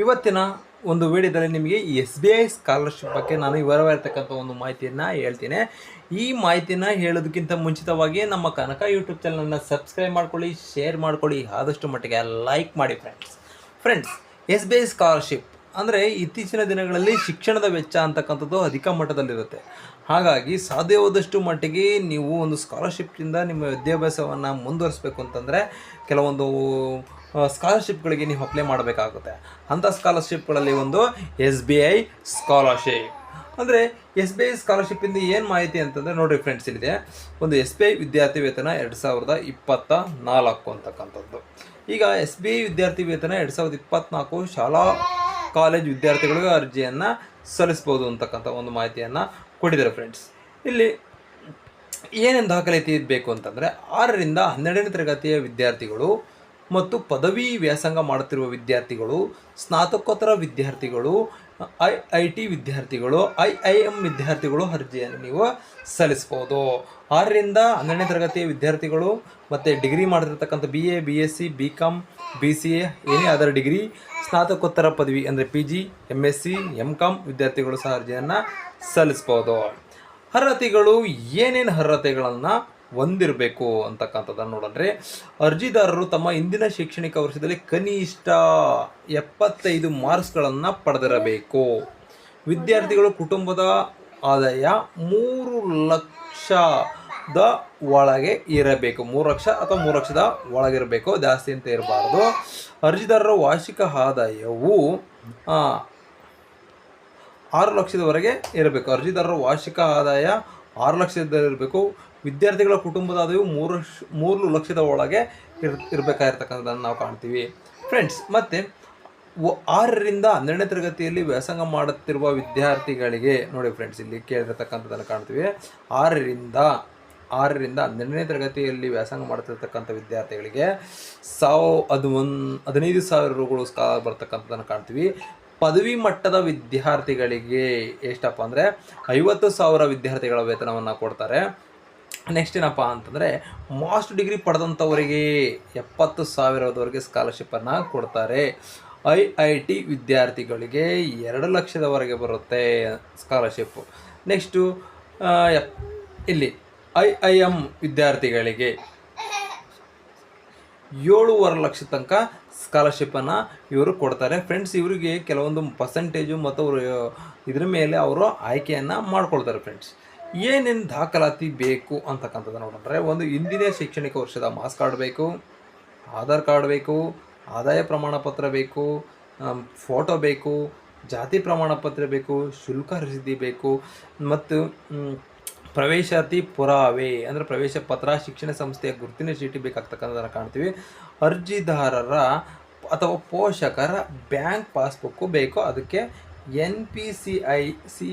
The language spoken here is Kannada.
ಇವತ್ತಿನ ಒಂದು ವಿಡಿಯೋದಲ್ಲಿ ನಿಮಗೆ ಎಸ್ ಬಿ ಐ ಸ್ಕಾಲರ್ಶಿಪ್ ಬಗ್ಗೆ ನಾನು ವಿವರವಾಗಿರ್ತಕ್ಕಂಥ ಒಂದು ಮಾಹಿತಿಯನ್ನು ಹೇಳ್ತೀನಿ. ಈ ಮಾಹಿತಿನ ಹೇಳೋದಕ್ಕಿಂತ ಮುಂಚಿತವಾಗಿ ನಮ್ಮ ಕನಕ ಯೂಟ್ಯೂಬ್ ಚಾನಲನ್ನು ಸಬ್ಸ್ಕ್ರೈಬ್ ಮಾಡ್ಕೊಳ್ಳಿ ಶೇರ್ ಮಾಡ್ಕೊಳ್ಳಿ, ಆದಷ್ಟು ಮಟ್ಟಿಗೆ ಲೈಕ್ ಮಾಡಿ friends friends S B I scholarship ಅಂದರೆ ಇತ್ತೀಚಿನ ದಿನಗಳಲ್ಲಿ ಶಿಕ್ಷಣದ ವೆಚ್ಚ ಅಂತಕ್ಕಂಥದ್ದು ಅಧಿಕ ಮಟ್ಟದಲ್ಲಿರುತ್ತೆ. ಹಾಗಾಗಿ ಸಾಧ್ಯವಾದಷ್ಟು ಮಟ್ಟಿಗೆ ನೀವು ಒಂದು ಸ್ಕಾಲರ್ಶಿಪ್ನಿಂದ ನಿಮ್ಮ ವಿದ್ಯಾಭ್ಯಾಸವನ್ನು ಮುಂದುವರಿಸಬೇಕು ಅಂತಂದರೆ ಕೆಲವೊಂದು ಸ್ಕಾಲರ್ಶಿಪ್ಗಳಿಗೆ ನೀವು ಅಪ್ಲೈ ಮಾಡಬೇಕಾಗುತ್ತೆ. ಅಂಥ ಸ್ಕಾಲರ್ಶಿಪ್ಗಳಲ್ಲಿ ಒಂದು ಎಸ್ ಬಿ ಐ ಸ್ಕಾಲರ್ಶಿಪ್ ಅಂದರೆ ಎಸ್ ಬಿ ಐ ಸ್ಕಾಲರ್ಶಿಪ್ಪಿಂದ ಏನು ಮಾಹಿತಿ ಅಂತಂದರೆ ನೋಡಿ ಫ್ರೆಂಡ್ಸ್ ಇಲ್ಲಿದೆ. ಒಂದು ಎಸ್ ಬಿ ಐ ವಿದ್ಯಾರ್ಥಿ ವೇತನ ಎರಡು ಸಾವಿರದ ಇಪ್ಪತ್ತ ನಾಲ್ಕು ಅಂತಕ್ಕಂಥದ್ದು. ಈಗ ಎಸ್ ಬಿ ಐ ವಿದ್ಯಾರ್ಥಿ ವೇತನ ಎರಡು ಸಾವಿರದ ಇಪ್ಪತ್ತ್ನಾಲ್ಕು ಶಾಲಾ ಕಾಲೇಜ್ ವಿದ್ಯಾರ್ಥಿಗಳಿಗೆ ಅರ್ಜಿಯನ್ನು ಸಲ್ಲಿಸ್ಬೋದು ಅಂತಕ್ಕಂಥ ಒಂದು ಮಾಹಿತಿಯನ್ನು ಕೊಟ್ಟಿದ್ದಾರೆ ಫ್ರೆಂಡ್ಸ್ ಇಲ್ಲಿ ಏನೇನು ದಾಖಲಾತಿ ಬೇಕು ಅಂತಂದರೆ ಆರರಿಂದ ಹನ್ನೆರಡನೇ ತರಗತಿಯ ವಿದ್ಯಾರ್ಥಿಗಳು ಮತ್ತು ಪದವಿ ವ್ಯಾಸಂಗ ಮಾಡುತ್ತಿರುವ ವಿದ್ಯಾರ್ಥಿಗಳು, ಸ್ನಾತಕೋತ್ತರ ವಿದ್ಯಾರ್ಥಿಗಳು, ಐ ಐ ಟಿ ವಿದ್ಯಾರ್ಥಿಗಳು, ಐ ಐ ಎಂ ವಿದ್ಯಾರ್ಥಿಗಳು ಅರ್ಜಿಯನ್ನು ನೀವು ಸಲ್ಲಿಸ್ಬೋದು ಆರರಿಂದ ಹನ್ನೆರಡನೇ ತರಗತಿಯ ವಿದ್ಯಾರ್ಥಿಗಳು ಮತ್ತು ಡಿಗ್ರಿ ಮಾಡಿರ್ತಕ್ಕಂಥ B A B S C B com B C A ಏನೇ ಅದರ ಡಿಗ್ರಿ, ಸ್ನಾತಕೋತ್ತರ ಪದವಿ ಅಂದರೆ P G M S C M com ವಿದ್ಯಾರ್ಥಿಗಳು ಸಹ ಅರ್ಜಿಯನ್ನು ಸಲ್ಲಿಸ್ಬೋದು ಅರ್ಹತೆಗಳು ಏನೇನು ಅರ್ಹತೆಗಳನ್ನು ಹೊಂದಿರಬೇಕು ಅಂತಕ್ಕಂಥದ್ದನ್ನು ನೋಡಿದ್ರೆ ಅರ್ಜಿದಾರರು ತಮ್ಮ ಇಂದಿನ ಶೈಕ್ಷಣಿಕ ವರ್ಷದಲ್ಲಿ ಕನಿಷ್ಠ ಎಪ್ಪತ್ತೈದು ಮಾರ್ಕ್ಸ್ಗಳನ್ನು ಪಡೆದಿರಬೇಕು. ವಿದ್ಯಾರ್ಥಿಗಳು ಕುಟುಂಬದ ಆದಾಯ ಮೂರು ಲಕ್ಷದ ಒಳಗೆ ಇರಬೇಕು. ಮೂರು ಲಕ್ಷ ಅಥವಾ ಮೂರು ಲಕ್ಷದ ಒಳಗಿರಬೇಕು, ಜಾಸ್ತಿ ಅಂತ ಇರಬಾರ್ದು. ಅರ್ಜಿದಾರರ ವಾರ್ಷಿಕ ಆದಾಯವು ಆರು ಲಕ್ಷದವರೆಗೆ ಇರಬೇಕು. ಅರ್ಜಿದಾರರ ವಾರ್ಷಿಕ ಆದಾಯ ಆರು ಲಕ್ಷದಲ್ಲಿರಬೇಕು ವಿದ್ಯಾರ್ಥಿಗಳ ಕುಟುಂಬದ ಆದಾಯವು ಮೂರು ಮೂರು ಲಕ್ಷದ ಒಳಗೆ ಇರ್, ಇರಬೇಕಾಗಿರ್ತಕ್ಕಂಥದ್ದನ್ನು ನಾವು ಕಾಣ್ತೀವಿ. ಫ್ರೆಂಡ್ಸ್ ಮತ್ತು ಆರರಿಂದ ಹನ್ನೆರಡನೇ ತರಗತಿಯಲ್ಲಿ ವ್ಯಾಸಂಗ ಮಾಡುತ್ತಿರುವ ವಿದ್ಯಾರ್ಥಿಗಳಿಗೆ, ನೋಡಿ ಫ್ರೆಂಡ್ಸ್ ಇಲ್ಲಿ ಕೇಳಿರ್ತಕ್ಕಂಥದ್ದನ್ನು ಕಾಣ್ತೀವಿ. ಆರರಿಂದ ಆರರಿಂದ ಹನ್ನೆರಡನೇ ತರಗತಿಯಲ್ಲಿ ವ್ಯಾಸಂಗ ಮಾಡ್ತಿರ್ತಕ್ಕಂಥ ವಿದ್ಯಾರ್ಥಿಗಳಿಗೆ ಸಾವು, ಅದು ಒಂದು, ಹದಿನೈದು ಸಾವಿರ ರೂಗಳು ಸ್ಕಾಲರ್ ಬರ್ತಕ್ಕಂಥದ್ದನ್ನು ಕಾಣ್ತೀವಿ. ಪದವಿ ಮಟ್ಟದ ವಿದ್ಯಾರ್ಥಿಗಳಿಗೆ ಎಷ್ಟಪ್ಪ ಅಂದರೆ ಐವತ್ತು ಸಾವಿರ ವಿದ್ಯಾರ್ಥಿಗಳ ವೇತನವನ್ನು ಕೊಡ್ತಾರೆ. ನೆಕ್ಸ್ಟ್ ಏನಪ್ಪ ಅಂತಂದರೆ ಮಾಸ್ಟರ್ ಡಿಗ್ರಿ ಪಡೆದಂಥವರಿಗೆ ಎಪ್ಪತ್ತು ಸಾವಿರದವರೆಗೆ ಸ್ಕಾಲರ್ಶಿಪ್ಪನ್ನು ಕೊಡ್ತಾರೆ. ಐ ಐ ಟಿ ವಿದ್ಯಾರ್ಥಿಗಳಿಗೆ ಎರಡು ಲಕ್ಷದವರೆಗೆ ಬರುತ್ತೆ ಸ್ಕಾಲರ್ಶಿಪ್ಪು ನೆಕ್ಸ್ಟು ಇಲ್ಲಿ ಐ ಐ ಎಂ ವಿದ್ಯಾರ್ಥಿಗಳಿಗೆ ಏಳೂವರೆ ಲಕ್ಷ ತನಕ ಸ್ಕಾಲರ್ಶಿಪ್ಪನ್ನು ಇವರು ಕೊಡ್ತಾರೆ. ಫ್ರೆಂಡ್ಸ್ ಇವರಿಗೆ ಕೆಲವೊಂದು ಪರ್ಸೆಂಟೇಜು ಮತ್ತು ಅವರು, ಇದ್ರ ಮೇಲೆ ಅವರು ಆಯ್ಕೆಯನ್ನು ಮಾಡ್ಕೊಳ್ತಾರೆ ಫ್ರೆಂಡ್ಸ್ ಏನೇನು ದಾಖಲಾತಿ ಬೇಕು ಅಂತಕ್ಕಂಥದ್ದು ನೋಡಿದ್ರೆ ಒಂದು ಹಿಂದಿನ ಶೈಕ್ಷಣಿಕ ವರ್ಷದ ಮಾಸ್ ಕಾರ್ಡ್ ಬೇಕು, ಆಧಾರ್ ಕಾರ್ಡ್ ಬೇಕು, ಆದಾಯ ಪ್ರಮಾಣ ಪತ್ರ ಬೇಕು ಫೋಟೋ ಬೇಕು, ಜಾತಿ ಪ್ರಮಾಣ ಪತ್ರ ಬೇಕು, ಶುಲ್ಕ ರಸೀದಿ ಬೇಕು, ಮತ್ತು ಪ್ರವೇಶಾತಿ ಪುರಾವೆ, ಅಂದರೆ ಪ್ರವೇಶ ಪತ್ರ, ಶಿಕ್ಷಣ ಸಂಸ್ಥೆಯ ಗುರುತಿನ ಚೀಟಿ ಬೇಕಾಗ್ತಕ್ಕಂಥದ್ದನ್ನು ಕಾಣ್ತೀವಿ. ಅರ್ಜಿದಾರರ ಅಥವಾ ಪೋಷಕರ ಬ್ಯಾಂಕ್ ಪಾಸ್ಬುಕ್ಕು ಬೇಕು. ಅದಕ್ಕೆ N P C I, C